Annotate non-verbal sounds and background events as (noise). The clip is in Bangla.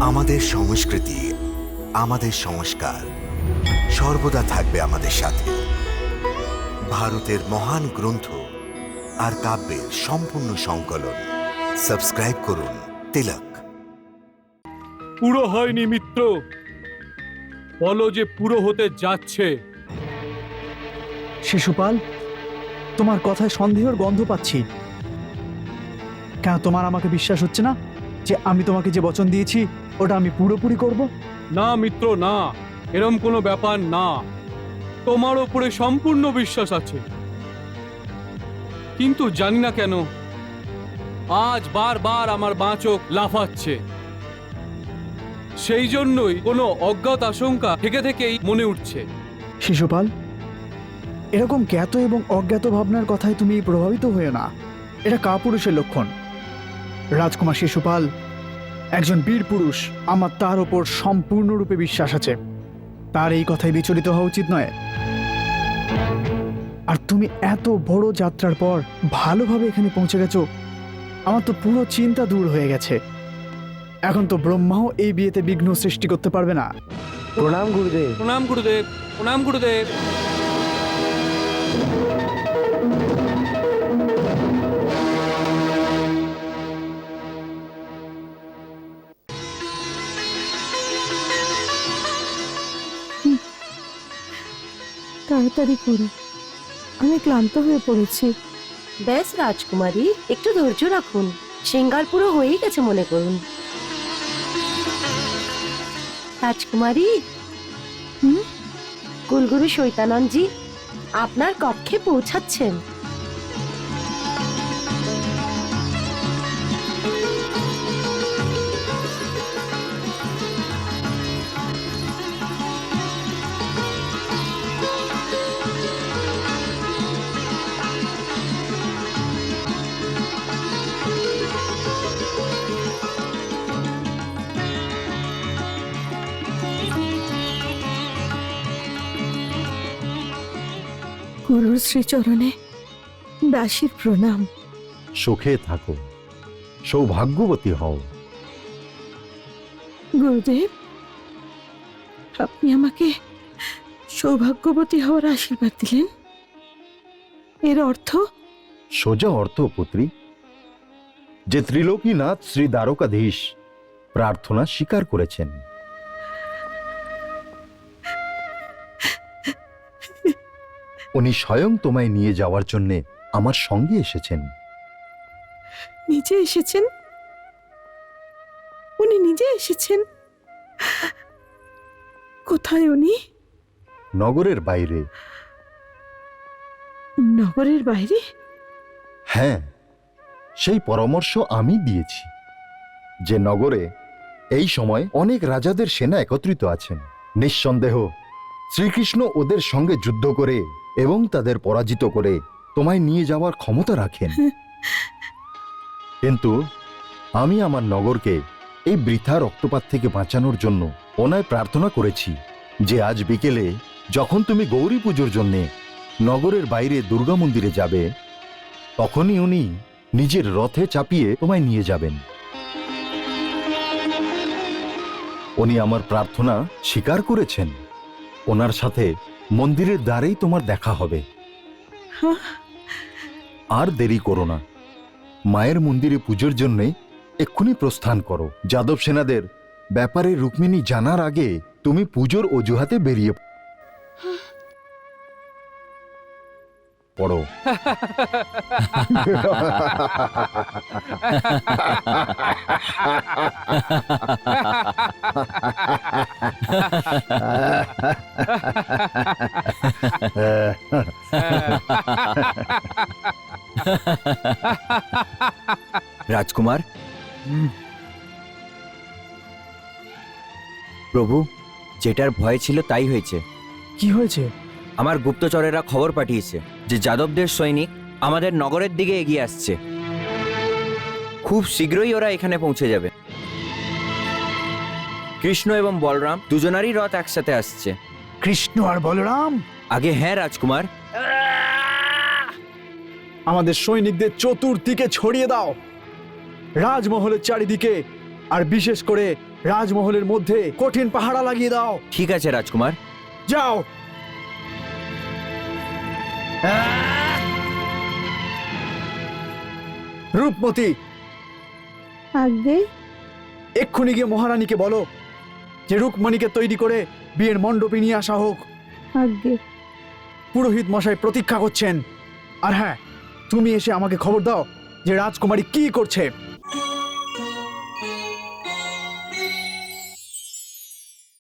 আমাদের সংস্কৃতি আমাদের সংস্কার সর্বদা থাকবে আমাদের সাথে। ভারতের মহান গ্রন্থ আর কাব্যের সম্পূর্ণ সংকলন। সাবস্ক্রাইব করুন তিলক। পুরো হয়নি মিত্র। বলো যে পুরো হতে যাচ্ছে। শিশুপাল তোমার কথায় সন্দেহের গন্ধ পাচ্ছি। কেন তোমার আমাকে বিশ্বাস হচ্ছে না? যে আমি তোমাকে যে বচন দিয়েছি ওটা আমি পুরোপুরি করব? না মিত্র না। এরম কোনো ব্যাপার না। তোমার ওপরে সম্পূর্ণ বিশ্বাস আছে। কিন্তু জানি না কেন আজ বারবার আমার বাঁচক লাফাচ্ছে। সেই জন্যই কোনো অজ্ঞাত আশঙ্কা থেকে থেকেই মনে উঠছে। শিশুপাল এরকম জ্ঞাত এবং অজ্ঞাত ভাবনার কথায় তুমি প্রভাবিত হয়ে না। এটা কাপুরুষের লক্ষণ। রাজকুমার শিশুপাল একজন বীর পুরুষ আমার তার ওপর সম্পূর্ণরূপে বিশ্বাস আছে। তার এই কথায় বিচলিত হওয়া উচিত নয়। আর তুমি এত বড় যাত্রার পর ভালোভাবে এখানে পৌঁছে গেছো আমার তো পুরো চিন্তা দূর হয়ে গেছে। এখন তো ব্রহ্মাও এই বিয়েতে বিঘ্ন সৃষ্টি করতে পারবে না। প্রণাম গুরুদেব। প্রণাম গুরুদেব প্রণাম গুরুদেব। তাড়াতাড়ি করো। আমি ক্লান্ত হয়ে পড়েছি। ব্যাস রাজকুমারী একটু ধৈর্য রাখুন। সিঙ্গার পুরো হয়েই গেছে মনে করুন। রাজকুমারী। হুম? কুলগুরু শৈতানন্দজি আপনার কক্ষে পৌঁছাচ্ছেন। গুরুর শ্রীচরণে দাসীর প্রণাম। সুখে থাকো সৌভাগ্যবতী হও। গুরুদেব আপনি আমাকে সৌভাগ্যবতী হওয়ার আশীর্বাদ দিলেন। এর অর্থ? সোজা অর্থ পুত্রী যে ত্রিলোকীনাথ শ্রী দ্বারকাধীশ প্রার্থনা স্বীকার করেছেন। উনি স্বয়ং তোমায় নিয়ে যাওয়ার জন্যে আমার সঙ্গে এসেছেন। নিজে এসেছেন? উনি নিজে এসেছেন? কোথায় উনি? নগরের বাইরে। নগরের বাইরে? হ্যাঁ সেই পরামর্শ আমি দিয়েছি যে নগরে এই সময় অনেক রাজাদের সেনা একত্রিত আছেন। নিঃসন্দেহ শ্রীকৃষ্ণ ওদের সঙ্গে যুদ্ধ করে এবং তাদের পরাজিত করে তোমায় নিয়ে যাওয়ার ক্ষমতা রাখেন। (laughs) কিন্তু আমি আমার নগরকে এই বৃথা রক্তপাত থেকে বাঁচানোর জন্য ওনায় প্রার্থনা করেছি যে আজ বিকেলে যখন তুমি গৌরী পুজোর জন্যে নগরের বাইরে দুর্গা মন্দিরে যাবে তখনই উনি নিজের রথে চাপিয়ে তোমায় নিয়ে যাবেন। উনি আমার প্রার্থনা স্বীকার করেছেন। ওনার সাথে মন্দিরের দ্বারেই তোমার দেখা হবে। আর দেরি করো না। মায়ের মন্দিরে পুজোর জন্যে এক্ষুনি প্রস্থান করো। যাদব সেনাদের ব্যাপারে রুক্মিণী জানার আগে তুমি পুজোর অজুহাতে বেরিয়ে পড়ো। (laughs) (laughs) রাজকুমার প্রভু যেটার ভয় ছিল তাই হয়েছে। কি হয়েছে? আমার গুপ্তচরেরা খবর পাঠিয়েছে যে যাদবদের সৈনিক আমাদের নগরের দিকে এগিয়ে আসছে। খুব শীঘ্রই ওরা এখানে পৌঁছে যাবে। কৃষ্ণ এবং বলরাম দুজনারই রথ একসাথে আসছে। কৃষ্ণ আর বলরাম? আগে হ্যাঁ রাজকুমার। আমাদের সৈনিকদের চতুর্দিকে ছড়িয়ে দাও। রাজমহলের চারিদিকে আর বিশেষ করে রাজমহলের মধ্যে কঠিন পাহারা লাগিয়ে দাও। ঠিক আছে রাজকুমার। যাও। রূপমতি আগে এক্ষুনি গিয়ে মহারানীকে বলো যে রুকমণিকে তৈরি করে বিয়ের মণ্ডপে নিয়ে আসা হোক। পুরোহিত মশাই প্রতীক্ষা করছেন। আর হ্যাঁ তুমি এসে আমাকে খবর দাও যে রাজকুমারী কি করছে।